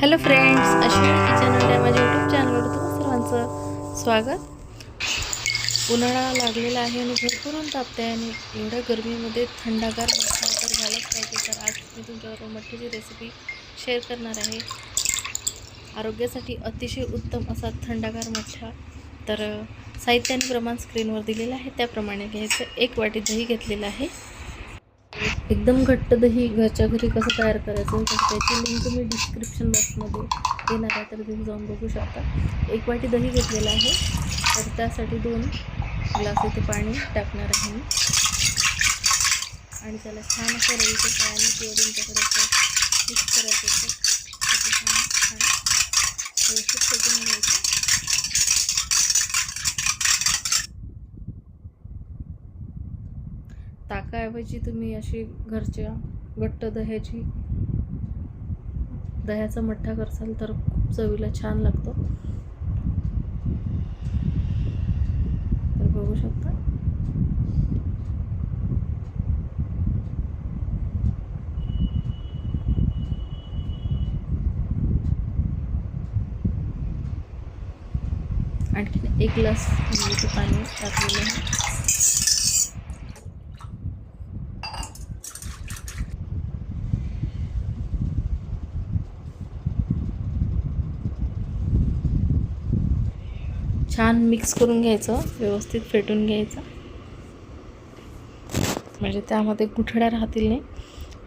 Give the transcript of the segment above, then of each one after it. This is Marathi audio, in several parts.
हॅलो फ्रेंड्स अशी किचन अड्डा माझ्या यूट्यूब चॅनलवर तुम्हा सर्वांचं स्वागत. उन्हाळा लागलेला आहे आणि भरपूर ऊन तापते आणि एवढ्या गरमीमध्ये थंडागार तर झालंच पाहिजे. तर आज मी तुमच्याबरोबर मठ्ठीची रेसिपी शेअर करणार आहे. आरोग्यासाठी अतिशय उत्तम असा थंडागार मठ्ठा. तर साहित्याने साहित्य आणि प्रमाण स्क्रीनवर दिलेलं आहे. त्याप्रमाणे घ्यायचं. एक वाटी दही घेतलेलं आहे. एकदम घट्ट दही घरच्या घरी कसं तयार करायचं तर त्याची लिंक तुम्ही डिस्क्रिप्शन बॉक्समध्ये देणार आहे तर तुम्ही जाऊन बघू शकता. एक वाटी दही घेतलेलं आहे तर त्यासाठी दोन ग्लास इथे पाणी टाकणार आहे मी. आणि त्याला छान असं रवीचं पाणी किंवा तुमच्याकडे मिक्स करायचं असं छान छान व्यवस्थित फेटून घ्यायचं. ताकाऐवजी तुम्ही अशी घरच्या घट्ट दह्याची दह्याचा मठ्ठा करसाल तर खूप चवीला छान लागतो. तर बघू शकता. आणखीन एक ग्लास पाणी टाकलेलं आहे. छान मिक्स करून घ्यायचं व्यवस्थित फेटून घ्यायचं. म्हणजे त्यामध्ये गुठळ्या राहतील नाही.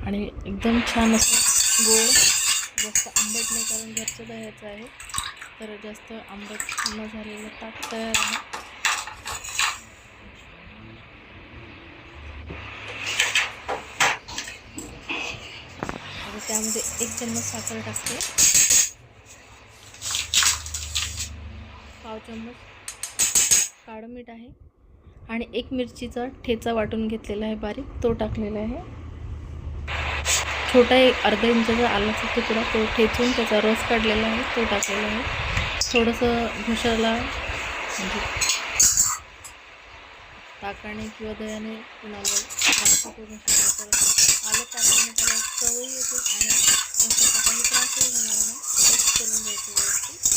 आणि एकदम छान असं गोड जास्त आंबट नाही कारण घरचं दह्याचं आहे. तर जास्त आंबट न झालेलं ताक तयार आहे. त्यामध्ये एक चम्मच साखर टाकते. पाव चम्मच काळं मीठ आहे आणि एक मिरचीचा ठेचा वाटून घेतलेला आहे बारीक तो टाकलेला आहे. छोटा एक अर्धा इंचाचा आलाचा तुकडा तो ठेचून त्याचा रस काढलेला आहे तो टाकलेला आहे. थोडंसं घशाला म्हणजे ताकाने किंवा दह्याने कुणाला त्रास आलं टाकल्याने त्याला चवही येते आणि घशाचा काही त्रासही होणार नाही करून द्यायचं व्यवस्थित.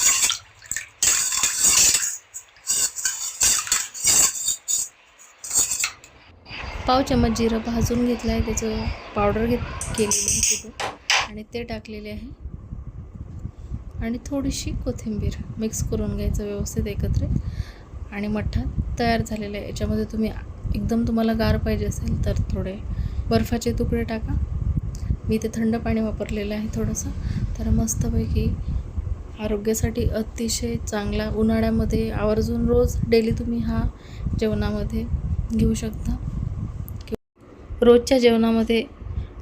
पाव चम्मच जिरं भाजून घेतलं आहे त्याचं पावडर घेत केलेलं आहे तिथं. आणि ते टाकलेले आहे. आणि थोडीशी कोथिंबीर मिक्स करून घ्यायचं व्यवस्थित एकत्रित आणि मठ्ठा तयार झालेला आहे. याच्यामध्ये तुम्ही एकदम तुम्हाला गार पाहिजे असेल तर थोडे बर्फाचे तुकडे टाका. मी ते थंड पाणी वापरलेलं आहे थोडंसं. तर मस्तपैकी आरोग्यासाठी अतिशय चांगला उन्हाळ्यामध्ये आवर्जून रोज डेली तुम्ही हा जेवणामध्ये घेऊ शकता. रोजच्या जेवणामध्ये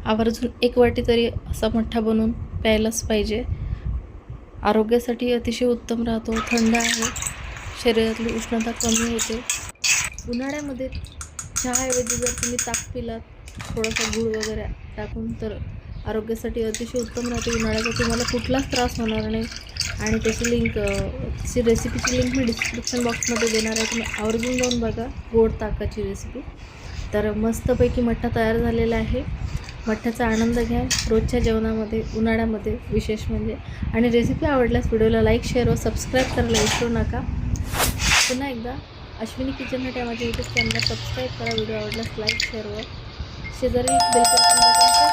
आवर्जून एक वाटी तरी असा मठ्ठा बनवून प्यायलाच पाहिजे. आरोग्यासाठी अतिशय उत्तम राहतो. थंड आहे. शरीरातली उष्णता कमी होते. उन्हाळ्यामध्ये चहाऐवजी जर तुम्ही ताक पिलात थोडासा गूळ वगैरे टाकून तर आरोग्यासाठी अतिशय उत्तम राहते. उन्हाळ्याचा तुम्हाला कुठलाच त्रास होणार नाही. आणि त्याची लिंक त्याची रेसिपीची लिंक मी डिस्क्रिप्शन बॉक्समध्ये देणार आहे. तुम्ही आवर्जून जाऊन बघा. गोड ताकाची रेसिपी तर मस्तपैकी मठ्ठा तयार झालेला आहे. मठ्ठ्याचा आनंद घ्या. रोजच्या जेवणामध्ये उन्हाळ्यामध्ये विशेष म्हणजे. आणि रेसिपी आवडल्यास व्हिडिओला लाईक शेअर व सबस्क्राईब करायला विसरू नका. पुन्हा एकदा अश्विनी किचन हट या माझ्या यूट्यूब चॅनलला सबस्क्राईब करा. व्हिडिओ आवडल्यास लाईक शेअर व शेजारी बेल धन्यवाद.